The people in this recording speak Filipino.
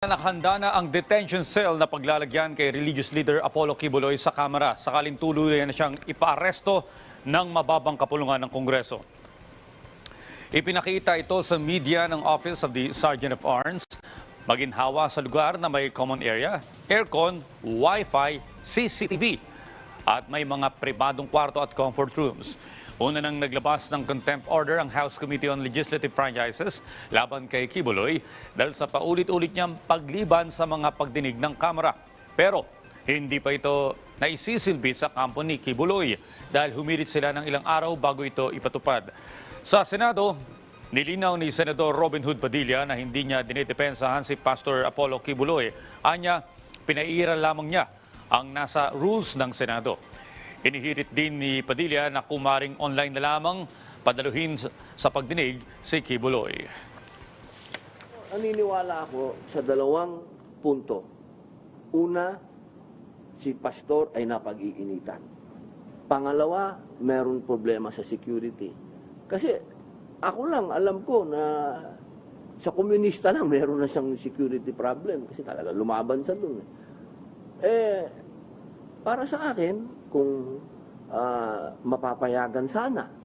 Nakahanda na ang detention cell na paglalagyan kay religious leader Apollo Kibuloy sa Kamara sakaling tuluyan na siyang ipaaresto ng mababang kapulungan ng Kongreso. Ipinakita ito sa media ng Office of the Sergeant of Arms, maginhawa sa lugar na may common area, aircon, wifi, CCTV, at may mga pribadong kwarto at comfort rooms. Una nang naglabas ng contempt order ang House Committee on Legislative Franchises laban kay Kibuloy dahil sa paulit-ulit niyang pagliban sa mga pagdinig ng Kamara. Pero hindi pa ito naisisilbi sa kampo ni Kibuloy dahil humirit sila ng ilang araw bago ito ipatupad. Sa Senado, nilinaw ni Senador Robin Hood Padilla na hindi niya dinidepensahan si Pastor Apollo Kibuloy. Anya, pinairal lamang niya ang nasa rules ng Senado. Inihirit din ni Padilla na kumaring online na lamang padaluhin sa pagdinig si Kibuloy. Naniniwala ako sa dalawang punto. Una, si pastor ay napag-iinitan. Pangalawa, meron problema sa security. Kasi ako lang, alam ko na sa komunista lang meron na siyang security problem kasi talaga lumaban sa doon. Eh, para sa akin, kung ah, mapapayagan sana